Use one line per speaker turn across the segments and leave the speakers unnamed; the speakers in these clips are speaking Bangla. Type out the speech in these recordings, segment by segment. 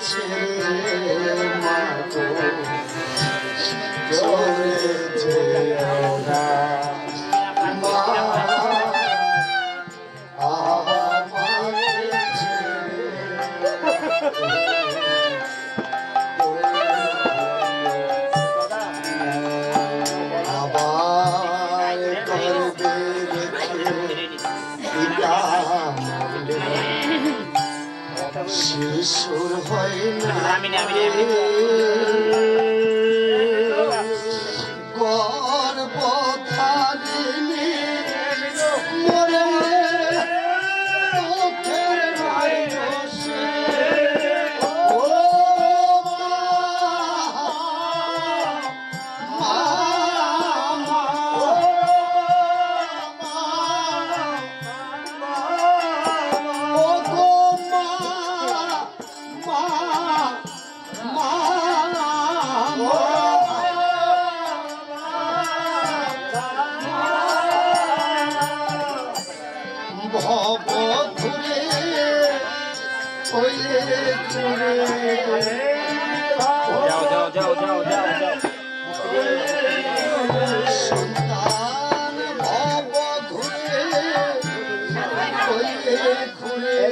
ছেড়ে মাগো চলে যেও না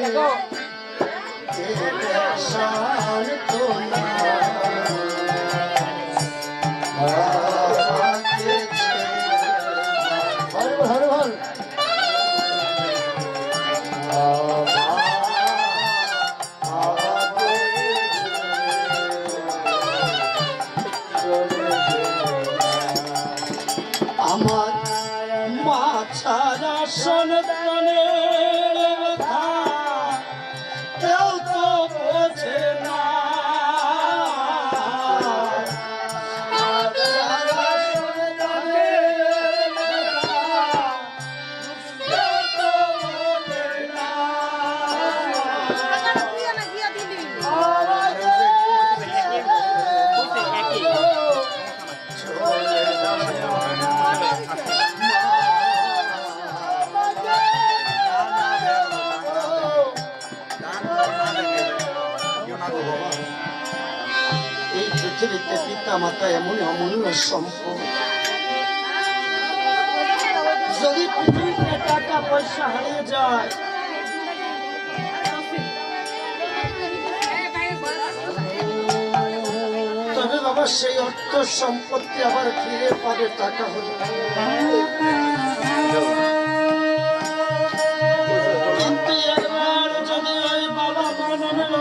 ঘুরে শান্ত না যদি পৃথিবীতে টাকা পয়সা হারিয়ে যায়, তবে বাবা সেই অর্থ সম্পত্তি আবার ফিরে পাবে, টাকা হলে। যদি ওই বাবা মা নামের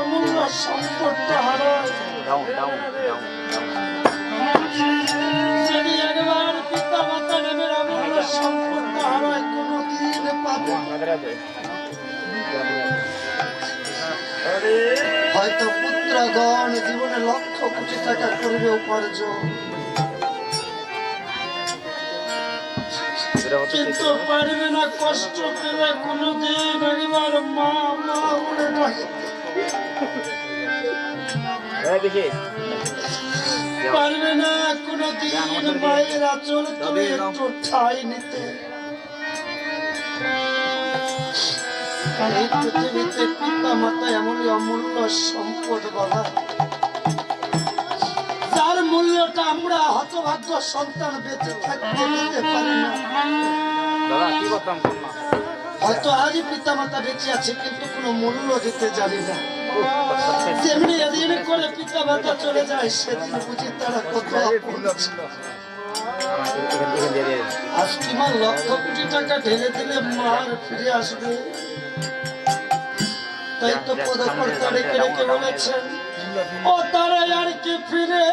সম্পদটা হারায় হয়তো পুত্রগণ জীবনে লক্ষ কোটি টাকা করবে উপার্জন। কিন্তু পারবে না, কষ্ট পেলে কোনোদিন একবার মা মা বলে ডাকে পারবে না কোনোদিন মায়ের আচল তুমি একটু ঠাই নিতে। পৃথিবীতে পিতা মাতা এমনই অমূল্য সম্পদ বাবা যার মূল্যটা আমরা হতভাগ্য সন্তান বেঁচে থাকতে দিতে পারি না। হয়তো আজই পিতা মাতা বেঁচে আছে কিন্তু কোনো মূল্য দিতে জানি না। যেমনি এদিন করে পিতা মাতা চলে যায় সেদিন বুঝি তারা কত আপন ছিল। আজ তোমার লক্ষ কোটি টাকা ঢেলে দিলে মার ফিরে আসবে? তাই তো পদকর্তা রেখে রেখে বলেছেন ও তারা আর কে ফিরে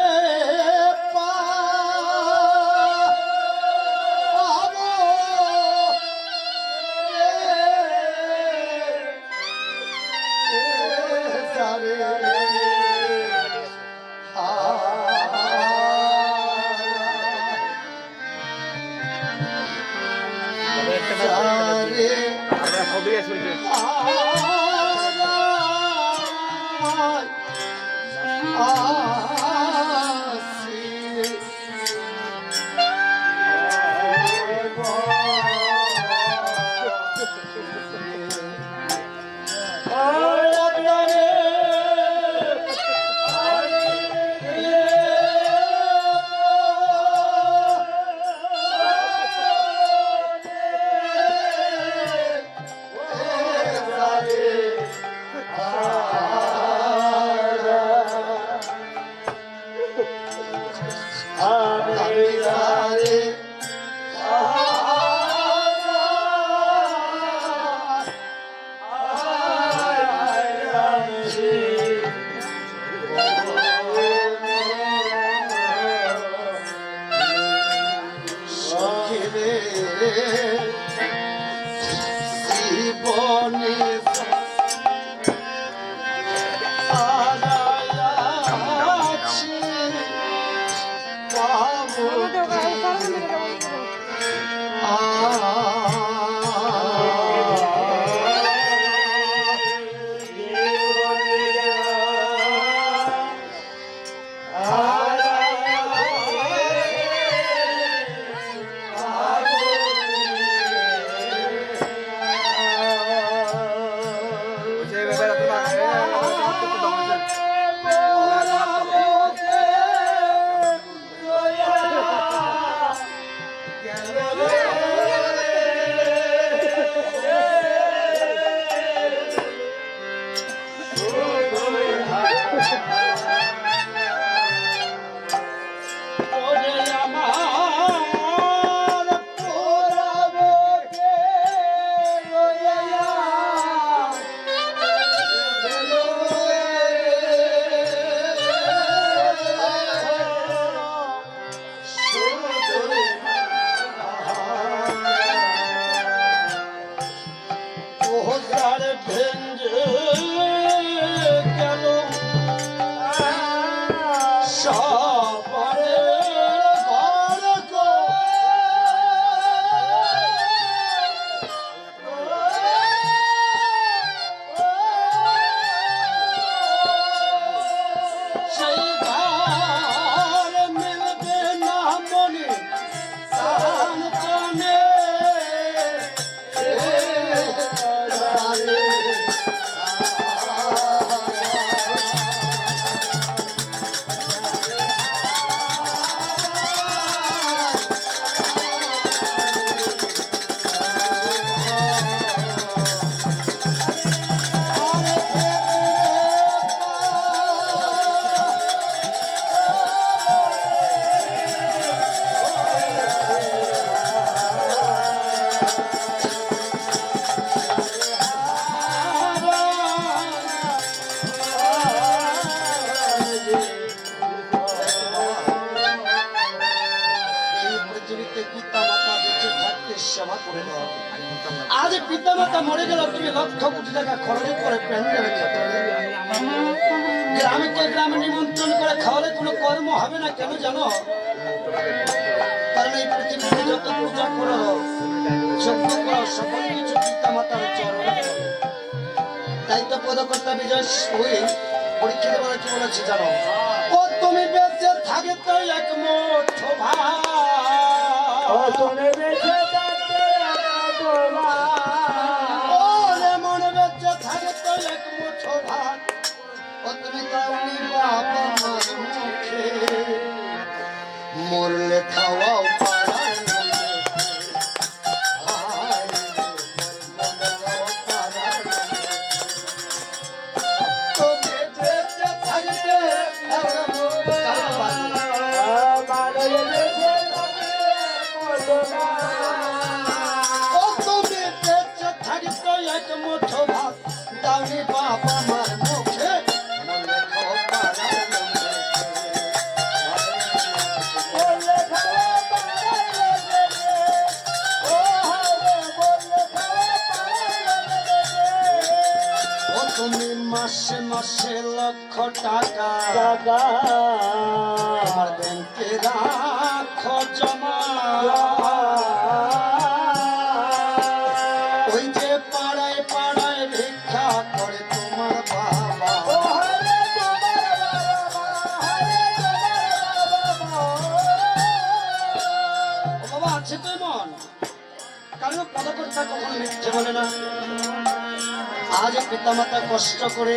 জীবনে গ্রামে নিমন্ত্রণ করে খাওয়ালে কোনো কর্ম হবে না, কেন জানো? কারণ এই পৃথিবীতে যত পূজা করো, যজ্ঞ করো, সকল কিছু পিতা মাতার চরণে দায়িত্ব পদকর্তা বিজয় ওই পরীক্ষিত বলে কি বলেছে জানো? ও তুমি বেঁচে থাকে তো এক মুঠো ভাত ওরে মাসে মাসে লক্ষ টাকা। আমার ব্যাংকে রাখো জমা। ওই যে পাড়ায় পাড়ায় ভিক্ষা করে তোমার বাবা। বাবা আছে তো মন কারণ পদকর্তা কখনো মিথ্যে বলে না। আজ পিতামাতা কষ্ট করে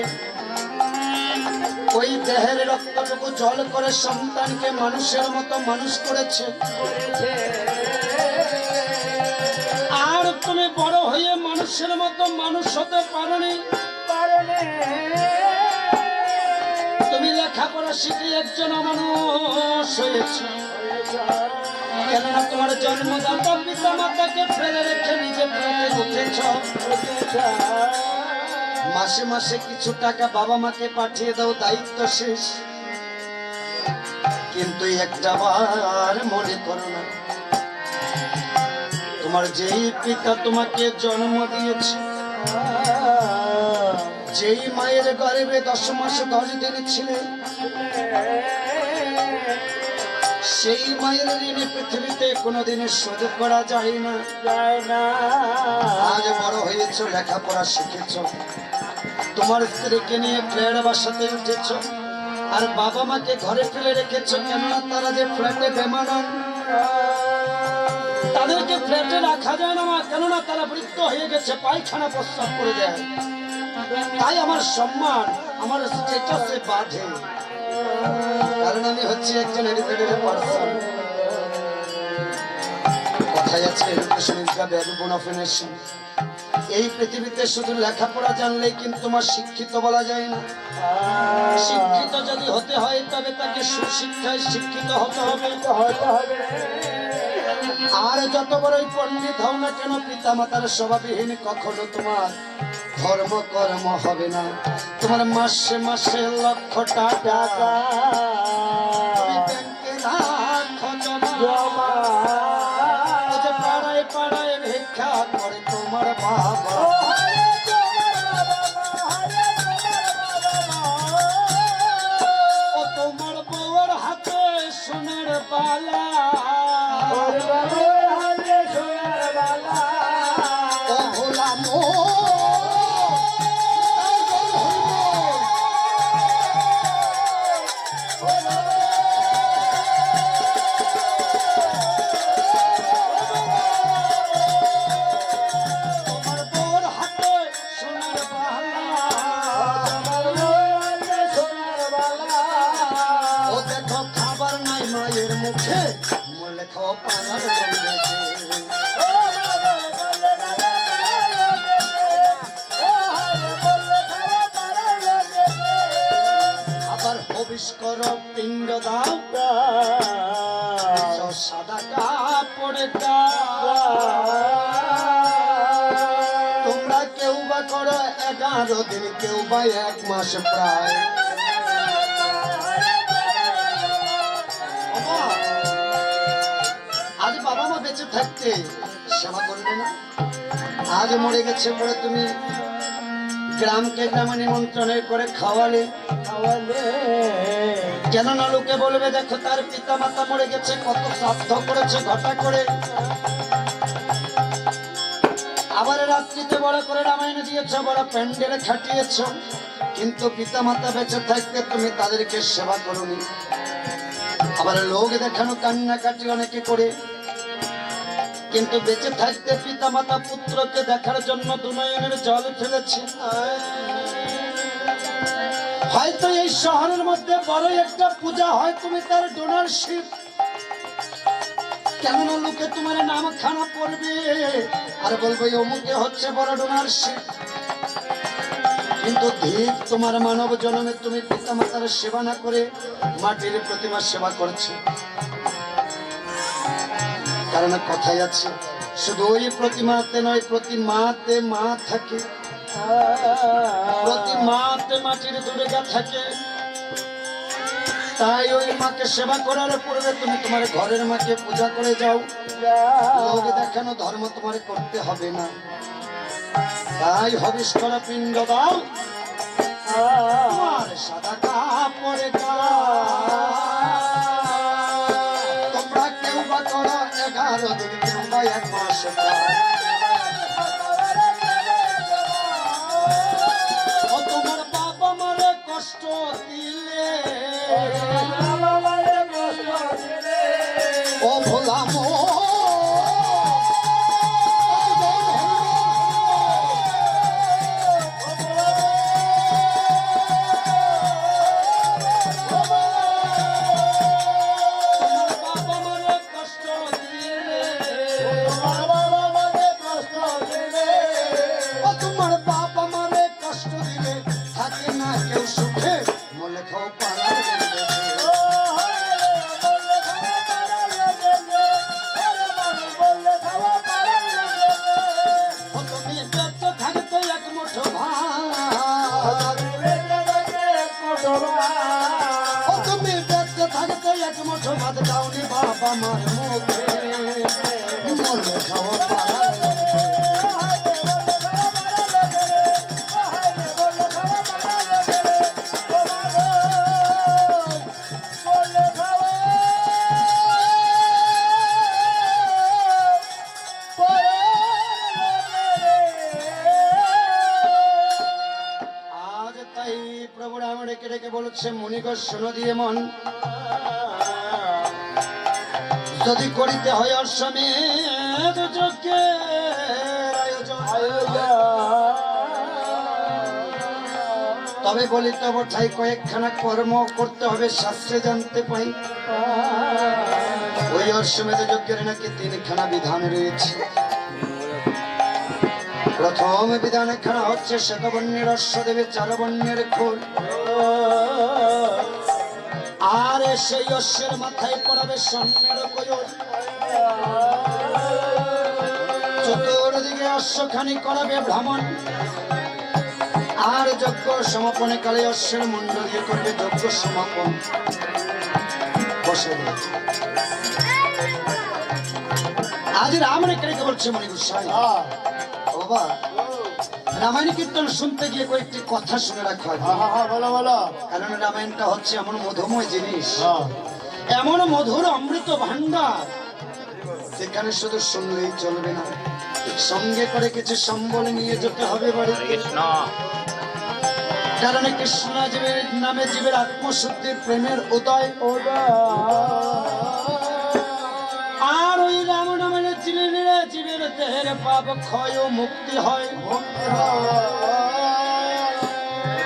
ওই দেহের রক্তটুকু জল করে সন্তানকে মানুষের মতো মানুষ করেছে। আর তুমি বড় হয়ে মানুষের মতো মানুষ হতে পারোনি। তুমি লেখাপড়া শিখে একজন মানুষ হয়েছে। কেননা তোমার জন্মদাতা পিতা মাতাকে ফেলে রেখে নিজে উঠেছ। মাসে মাসে কিছু টাকা বাবা মাকে পাঠিয়ে দাও, দায়িত্ব শেষ। কিন্তু একটা বার মনে করো না। তোমার যেই পিতা তোমাকে জন্ম দিয়েছে, যেই মায়ের গর্ভে দশ মাসে দিন ছিলেন সেই মায়ের ঋণে পৃথিবীতে কোনোদিনের সুযোগ করা যায় না। যায় না। আজ বড় হয়েছ লেখাপড়া শিখেছ। তোমার স্ত্রীকে নিয়ে ফ্ল্যাট বাসাতে উঠেছ। আর বাবা মাকে ঘরে ফেলে রেখেছ কেননা তারা যে ফ্ল্যাটে বেমানান। তাদেরকে ফ্ল্যাটে রাখা যায় না মা কেননা তারা বৃদ্ধ হয়ে গেছে পায়খানা প্রস্তাব করে দেয়। তাই আমার সম্মান আমার স্টেটাসে বাঁধে। কারণ আমি হচ্ছে একজন এডুকেটেড আছে education is the backbone of a nation এই পৃথিবীতে শুধু লেখাপড়া জানলেই কিন্তু আমার শিক্ষিত বলা যায় না। শিক্ষিত যদি হতে হয়, তবে তাকে সুশিক্ষায় শিক্ষিত হতে হবে। আর যত বড়ই পণ্ডিত হও না কেন পিতা মাতার স্বভাবহীন কখনো তোমার ধর্ম কর্ম হবে না। তোমার মাসে মাসে লক্ষ টাকা তোমরা কেউ বা করো এগারো দিন, কেউ বা এক মাস প্রায়। আজ বাবা মা বেঁচে থাকতে সেবা করবে না। আজ মরে গেছে বলে তুমি গ্রামকে গ্রামে নিমন্ত্রণের করে খাওয়ালে। খাওয়ালে। কেননা লোকে বলবে, দেখো তার পিতা মাতা মরে গেছে, কত শ্রাদ্ধ করেছে, ঘটা করে। আবার রাত্রিতে বড় করে রামায়ণ দিয়েছ, বড় প্যান্ডেলে খাটিয়েছ, কিন্তু পিতা মাতা বেঁচে থাকতে তুমি তাদেরকে সেবা করনি। আবার লোক দেখানো কান্নাকাটি অনেকে করে, কিন্তু বেঁচে থাকতে পিতা মাতা পুত্রকে দেখার জন্য দুনয়নের জল ফেলেছে। হয়তো এই শহরের মধ্যে বড় একটা পূজা হয়, তুমি তার ডোনারশিপ কেননা লোকে তোমার নাম খানা পড়বে আর বলবে অমুকে হচ্ছে বড় ডোনারশিপ কিন্তু ধীর তোমার মানব জন্মে তুমি পিতা মাতার সেবা না করে মাটির প্রতিমা সেবা করছ। কারণ কথাই আছে, শুধু ওই প্রতিমাতে নয় প্রতিমাতে মা থাকে। প্রতিমাতে মাটির দুর্গা থাকে, তাই ওই মাকে সেবা করার পূর্বে তুমি তোমার ঘরের মাকে পূজা করে যাও। দেখানো ধর্ম তোমার করতে হবে না। তাই হবিষ করা পিণ্ড দাও। তোমার সাদা কাপড় তোমরা ও ভোলাম বাবা যদি করিতে হয় যজ্ঞের আয়োজন। তবে বলি তব ঠাই কয়েকখানা কর্ম করতে হবে, শাস্ত্রে জানতে পাই। ওই অশ্বমেধ যজ্ঞের নাকি তিনখানা বিধান রয়েছে। প্রথম বিধান খানা হচ্ছে শ্বেতবর্ণের অশ্ব দেবে চার খোল। আর সেই অশ্বের মাথায় পড়াবে স্বর্ণের কোয়ল চতুর্দিকে অশ্বখানি করাবে ভ্রমণ। আর যজ্ঞ সমাপনে কালে অশ্বের মুন্ড দিয়ে করবে যজ্ঞ সমাপন। বসে। আজ রাম রেখে বলছে মণি গোস্বাই ও বাবা। রামায়ণ কীর্তন শুনতে গিয়ে কয়েকটি কথা শুনে রাখা হয়।
বলো বলো।
কারণ রামায়ণটা হচ্ছে এমন মধুময় জিনিস।
হ্যাঁ।
এমন মধুর অমৃত ভান্ডার সেখানে শুধু শুনলেই চলবে না। সঙ্গে করে কিছু সম্বল নিয়ে যেতে হবে বাড়িতে।
কৃষ্ণ।
কারণ কৃষ্ণ জীবের নামে জীবের আত্মশুদ্ধির প্রেমের উদয়। আর দেহের পাপ ক্ষয় মুক্তি হয়।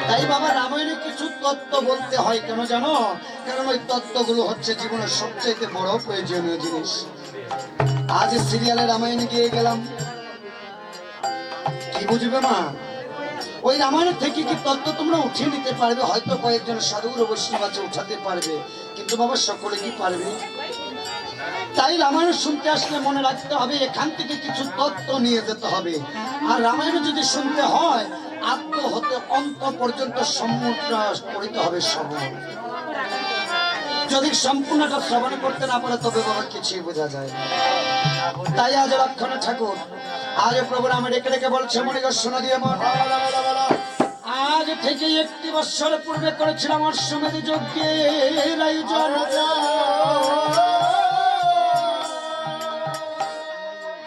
তাই বাবা রামায়ণে কিছু তত্ত্ব বলতে হয় কেন জানো? কারণ ওই তত্ত্বগুলো হচ্ছে জীবনের সবচেয়ে বড় প্রয়োজনীয় জিনিস। আজ সিরিয়ালে রামায়ণে গিয়ে গেলাম। কি বুঝবে মা? ওই রামায়ণ থেকে কি তত্ত্ব তোমরা উঠিয়ে নিতে পারবে? হয়তো কয়েকজন সাধুর বৈষ্ণব আছে উঠাতে পারবে। কিন্তু বাবা সকলে কি পারবে? তাই রামায়ণ শুনতে আসলে মনে রাখতে হবে, এখান থেকে কিছু তত্ত্ব নিয়ে যেতে হবে। আর রামায়ণ যদি শুনতে হয় আত্ম হতে অন্ত পর্যন্ত সম্মুখ করিতে হবে শ্রবণ যদি সম্পূর্ণটা শ্রবণ করতে না পারে, তবে বাবা কিছুই বোঝা যায়। তাই আজ লক্ষণ ঠাকুর, আজ প্রভু রাম ডেকে ডেকে বলছে মনিগ শোনা দিয়ে মন। আজ থেকে একটি বছর পূর্বে করেছিলাম অশ্বমেধ যজ্ঞের আয়োজন।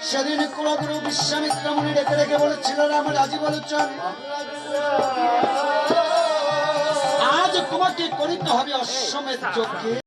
সেদিন কুলগুরু বিশ্বামিত্র মুনি ডেকে ডেকে বলেছিল রাম রাজি বলেছেন। আজ তোমাকে করিতে হবে অশ্বমেধ যজ্ঞে।